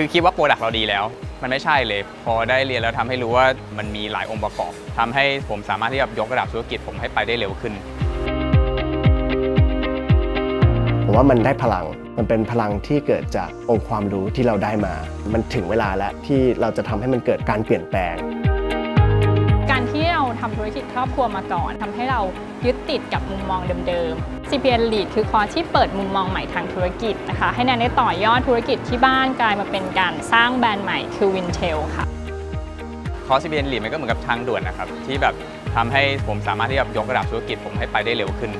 คือคิดว่าโปรดักต์เราดีแล้ว มันไม่ใช่เลย พอได้เรียนแล้วทำให้รู้ว่ามันมีหลายองค์ประกอบทำให้ผมสามารถที่จะยกระดับธุรกิจผมให้ไปได้เร็วขึ้น ผมว่ามันได้พลังมันเป็นพลังที่เกิดจากองค์ความรู้ที่เราได้มา มันถึงเวลาแล้วที่เราจะทำให้มันเกิดการเปลี่ยนแปลง ที่เราทำธุรกิจครอบครัวมาก่อนทำให้เรายึดติดกับมุมมองเดิมๆ CPN Lead คือคอร์สที่เปิดมุมมองใหม่ทางธุรกิจนะคะ ให้แนนได้ต่อยอดธุรกิจที่บ้านกลายมาเป็นการสร้างแบรนด์ใหม่คือ Wintel ค่ะคอร์ส CPN Lead มันก็เหมือนกับทางด่วนนะครับที่แบบทำให้ผมสามารถที่จะยกระดับธุรกิจผมให้ไปได้เร็วขึ้น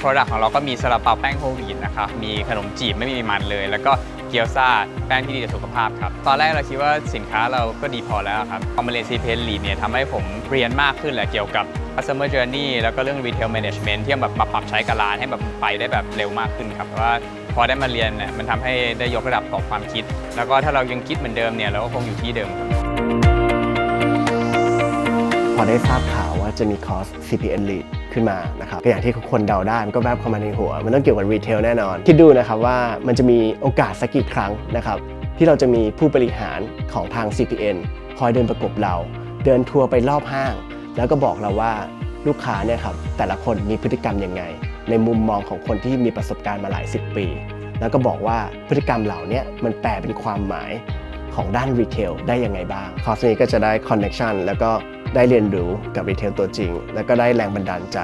Product ของเราก็มีซาลาเปาแป้งโฮลวีตนะครับมีขนมจีบไม่มีมันเลย แล้วก็ กี๊ยวซ่าแป้งที่ดีต่อสุขภาพครับ ตอนแรกเราคิดว่าสินค้าเราก็ดีพอแล้วครับพอมาเรียน CPN Lead เนี่ยทำให้ผมเรียนมากขึ้นแหละเกี่ยวกับ customer journey แล้วก็เรื่อง retail management ที่แบบมาปรับใช้กับร้านให้แบบไปได้แบบเร็วมากขึ้นครับเพราะว่าพอได้มาเรียนเนี่ยมันทำให้ได้ยกระดับต่อความคิด แล้วก็ถ้าเรายังคิดเหมือนเดิมเนี่ยเราก็คงอยู่ที่เดิมครับพอได้ทราบข่าวว่าจะมีคอร์ส CPN Lead ขึ้นมานะครับก็อย่างที่คนเดาได้มันก็แวบเข้ามาในหัว มันต้องเกี่ยวกับรีเทลแน่นอน คิดดูนะครับว่ามันจะมีโอกาสสักกี่ครั้งนะครับที่เราจะมีผู้บริหารของทาง CPN คอยเดินประกบเรา เดินทัวร์ไปรอบห้าง แล้วก็บอกเราว่าลูกค้าเนี่ยครับแต่ละคนมีพฤติกรรมยังไง ในมุมมองของคนที่มีประสบการณ์มาหลายสิบปี แล้วก็บอกว่าพฤติกรรมเหล่านี้มันแปลเป็นความหมายของด้านรีเทลได้ยังไงบ้าง คอร์สนี้ก็จะได้คอนเน็ชันแล้วก็ ได้เรียนรู้กับรีเทลตัวจริง แล้วก็ได้แรงบันดาลใจ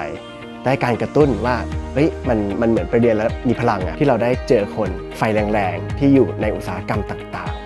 ได้การกระตุ้นว่าเฮ้ยมันมันเหมือนไปเรียนแล้วมีพลังอะที่เราได้เจอคนไฟแรงๆ ที่อยู่ในอุตสาหกรรมต่างๆ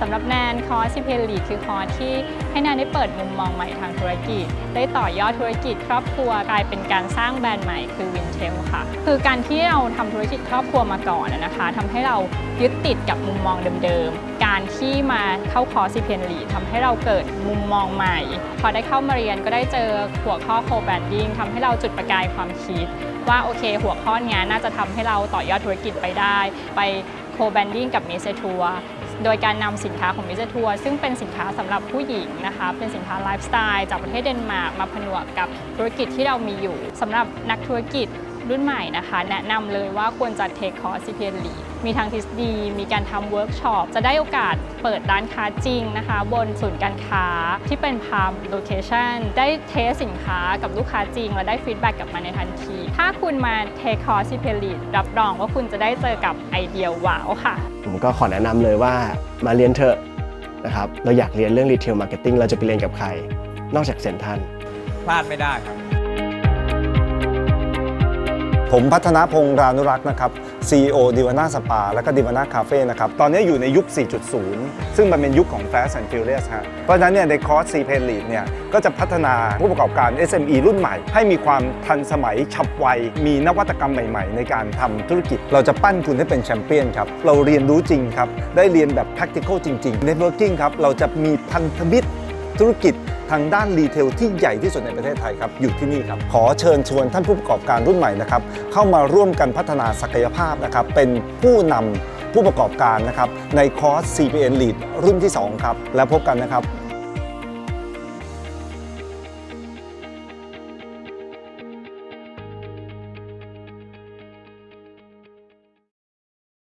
สำหรับแนนคอร์ส CPN Lead คือคอร์สที่ให้แนนได้เปิดมุมมองใหม่ทางธุรกิจ ได้ต่อยอดธุรกิจครอบครัวกลายเป็นการสร้างแบรนด์ใหม่คือ Wintel ค่ะ คือการที่เราทำธุรกิจครอบครัวมาก่อนนะคะทำให้เรายึดติดกับมุมมองเดิมๆ การที่มาเข้าคอร์ส CPN Lead ทำให้เราเกิดมุมมองใหม่ พอได้เข้ามาเรียนก็ได้เจอหัวข้อ co-branding ทำให้เราจุดประกายความคิด ว่าโอเค หัวข้อนี้น่าจะทำให้เราต่อยอดธุรกิจไปได้ ไป co-branding กับ m i s ทัว โดยการนำสินค้าของมิเจทัวร์ซึ่งเป็นสินค้าสำหรับผู้หญิงนะคะเป็นสินค้าไลฟ์สไตล์จากประเทศเดนมาร์กมาผนวกกับธุรกิจที่เรามีอยู่สำหรับนักธุรกิจ รุ่นใหม่นะคะ แนะนำเลยว่าควรจะเทคคอร์ส CPN Lead มีทางทฤษฎีมีการทำเวิร์กช็อป จะได้โอกาสเปิดร้านค้าจริงนะคะ บนศูนย์การค้าที่เป็นพามโลเคชันได้เทสสินค้ากับลูกค้าจริง และได้ฟีดแบ็กกลับมาในทันที ถ้าคุณมาเทคคอร์ส CPN Lead รับรองว่าคุณจะได้เจอกับไอเดียว้าวค่ะ ผมก็ขอแนะนำเลยว่ามาเรียนเถอะนะครับเราอยากเรียนเรื่องรีเทลมาร์เก็ตติ้งเราจะไปเรียนกับใคร นอกจากเซนทันพลาดไม่ได้ครับ ผมพัฒนาพงษ์รานุรักษ์นะครับ CEO d i v a n a Spa และก็ d i v a n a Cafe นะครับ ตอนนี้อยู่ในยุค 4.0 ซึ่งมันเป็นยุคของ Fast and Furious ฮะ เพราะฉะนั้นเนี่ยในคอร์ส c p a y Lead เนี่ยก็จะพัฒนาผู้ประกอบการ SME รุ่นใหม่ ให้มีความทันสมัยฉับไว มีนวัตกรรมใหม่ ๆ ในการทำธุรกิจ เราจะปั้นคุณให้เป็นแชมเปี้ยนครับ เราเรียนรู้จริงครับ ได้เรียนแบบ practical จริง ๆ Networking ครับ เราจะมีพันธมิตรธุรกิจ ทางด้านรีเทลที่ใหญ่ที่สุดในประเทศไทยครับอยู่ที่นี่ครับขอเชิญชวนท่านผู้ประกอบการรุ่นใหม่นะครับเข้ามาร่วมกันพัฒนาศักยภาพนะครับเป็นผู้นำผู้ประกอบการนะครับในคอร์ส CPN Lead รุ่นที่ 2 ครับ แล้วพบกันนะครับ